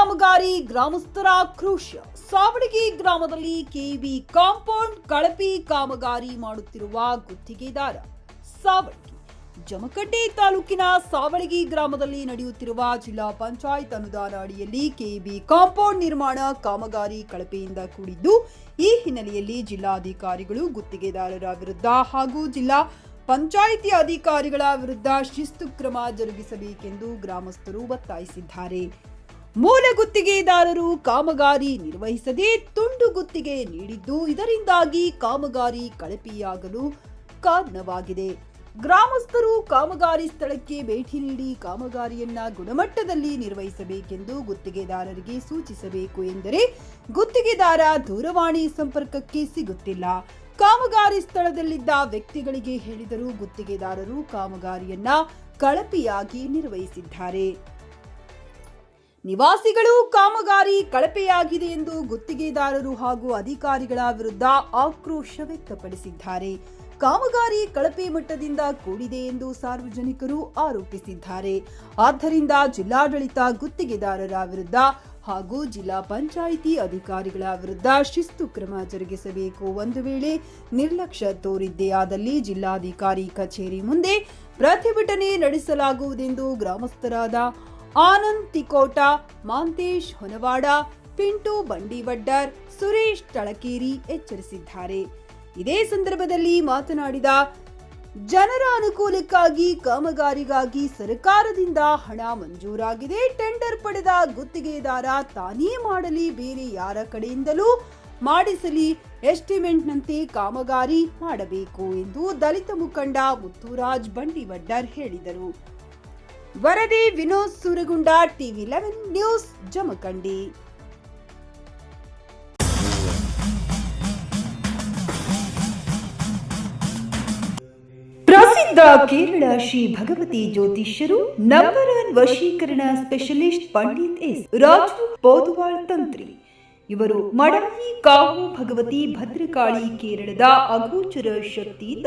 ಕಾಮಗಾರಿ ಗ್ರಾಮಸ್ಥರ ಆಕ್ರೋಶ. ಸಾವಣಗಿ ಗ್ರಾಮದಲ್ಲಿ ಕೆಬಿ ಕಾಂಪೌಂಡ್ ಕಳಪಿ ಕಾಮಗಾರಿ ಮಾಡುತ್ತಿರುವ ಗುತ್ತಿಗೆದಾರ ಸಾವಣಗಿ ಜಮಖಂಡಿ ತಾಲೂಕಿನ ಸಾವಳಗಿ ಗ್ರಾಮದಲ್ಲಿ ನಡೆಯುತ್ತಿರುವ ಜಿಲ್ಲಾ ಪಂಚಾಯತ್ ಅನುದಾನ ಅಡಿಯಲ್ಲಿ ಕೆಬಿ ಕಾಂಪೌಂಡ್ ನಿರ್ಮಾಣ ಕಾಮಗಾರಿ ಕಳಪೆಯಿಂದ ಕೂಡಿದ್ದು, ಈ ಹಿನ್ನೆಲೆಯಲ್ಲಿ ಜಿಲ್ಲಾಧಿಕಾರಿಗಳು ಗುತ್ತಿಗೆದಾರರ ವಿರುದ್ಧ ಹಾಗೂ ಜಿಲ್ಲಾ ಪಂಚಾಯಿತಿ ಅಧಿಕಾರಿಗಳ ವಿರುದ್ಧ ಶಿಸ್ತು ಕ್ರಮ ಜರುಗಿಸಬೇಕೆಂದು ಗ್ರಾಮಸ್ಥರು ಒತ್ತಾಯಿಸಿದ್ದಾರೆ. ಮೂಲ ಗುತ್ತಿಗೆದಾರರು ಕಾಮಗಾರಿ ನಿರ್ವಹಿಸದೆ ತುಂಡು ಗುತ್ತಿಗೆ ನೀಡಿದ್ದು ಇದರಿಂದಾಗಿ ಕಾಮಗಾರಿ ಕಳಪೆಯಾಗಲು ಕಾರಣವಾಗಿದೆ. ಗ್ರಾಮಸ್ಥರು ಕಾಮಗಾರಿ ಸ್ಥಳಕ್ಕೆ ಭೇಟಿ ನೀಡಿ ಕಾಮಗಾರಿಯನ್ನ ಗುಣಮಟ್ಟದಲ್ಲಿ ನಿರ್ವಹಿಸಬೇಕೆಂದು ಗುತ್ತಿಗೆದಾರರಿಗೆ ಸೂಚಿಸಬೇಕು ಎಂದರೆ ಗುತ್ತಿಗೆದಾರ ದೂರವಾಣಿ ಸಂಪರ್ಕಕ್ಕೆ ಸಿಗುತ್ತಿಲ್ಲ. ಕಾಮಗಾರಿ ಸ್ಥಳದಲ್ಲಿದ್ದ ವ್ಯಕ್ತಿಗಳಿಗೆ ಹೇಳಿದರೂ ಗುತ್ತಿಗೆದಾರರು ಕಾಮಗಾರಿಯನ್ನ ಕಳಪೆಯಾಗಿ ನಿರ್ವಹಿಸಿದ್ದಾರೆ. ನಿವಾಸಿಗಳು ಕಾಮಗಾರಿ ಕಳಪೆಯಾಗಿದೆ ಎಂದು ಗುತ್ತಿಗೆದಾರರು ಹಾಗೂ ಅಧಿಕಾರಿಗಳ ವಿರುದ್ಧ ಆಕ್ರೋಶ ವ್ಯಕ್ತಪಡಿಸಿದ್ದಾರೆ. ಕಾಮಗಾರಿ ಕಳಪೆ ಮಟ್ಟದಿಂದ ಕೂಡಿದೆ ಎಂದು ಸಾರ್ವಜನಿಕರು ಆರೋಪಿಸಿದ್ದಾರೆ. ಆದ್ದರಿಂದ ಜಿಲ್ಲಾಡಳಿತ ಗುತ್ತಿಗೆದಾರರ ವಿರುದ್ಧ ಹಾಗೂ ಜಿಲ್ಲಾ ಪಂಚಾಯಿತಿ ಅಧಿಕಾರಿಗಳ ವಿರುದ್ಧ ಶಿಸ್ತು ಕ್ರಮ ಜರುಗಿಸಬೇಕು. ಒಂದು ವೇಳೆ ನಿರ್ಲಕ್ಷ್ಯ ತೋರಿದ್ದೇ ಆದಲ್ಲಿ ಜಿಲ್ಲಾಧಿಕಾರಿ ಕಚೇರಿ ಮುಂದೆ ಪ್ರತಿಭಟನೆ ನಡೆಸಲಾಗುವುದೆಂದು ಗ್ರಾಮಸ್ಥರಾದ ಆನಂದ್ ತಿಕೋಟ ಮಾಂತೇಶ್ ಹೊನವಾಡ, ಪಿಂಟು ಬಂಡಿವಡ್ಡರ್, ಸುರೇಶ್ ತಳಕೇರಿ ಎಚ್ಚರಿಸಿದ್ದಾರೆ. ಇದೇ ಸಂದರ್ಭದಲ್ಲಿ ಮಾತನಾಡಿದ ಜನರ ಅನುಕೂಲಕ್ಕಾಗಿ ಕಾಮಗಾರಿಗಾಗಿ ಸರ್ಕಾರದಿಂದ ಹಣ ಮಂಜೂರಾಗಿದೆ, ಟೆಂಡರ್ ಪಡೆದ ಗುತ್ತಿಗೆದಾರ ತಾನೇ ಮಾಡಲಿ, ಬೇರೆ ಯಾರ ಕಡೆಯಿಂದಲೂ ಮಾಡಿಸಲಿ, ಎಸ್ಟಿಮೇಟ್ನಂತೆ ಕಾಮಗಾರಿ ಮಾಡಬೇಕು ಎಂದು ದಲಿತ ಮುಖಂಡ ಮುತ್ತುರಾಜ್ ಬಂಡಿವಡ್ಡರ್ ಹೇಳಿದರು. ವರದಿ Vinod Suragunda TV eleven news, Jamakhandi. ಪ್ರಸಿದ್ಧ ಕೇರಳ ಶ್ರೀ ಭಗವತಿ ಜ್ಯೋತಿಷ್ಯರು ನಂಬರ್ ಒನ್ ವಶೀಕರಣ ಸ್ಪೆಷಲಿಸ್ಟ್ ಪಂಡಿತ್ ಎಸ್. ರಾಜು ಪೋದುವಾಳ್ ತಂತ್ರಿ. ಇವರು ಮಡವಿ ಕಾವು ಭಗವತಿ ಭದ್ರಕಾಳಿ ಕೇರಳದ ಅಗೋಚರ ಶಕ್ತಿಯಿಂದ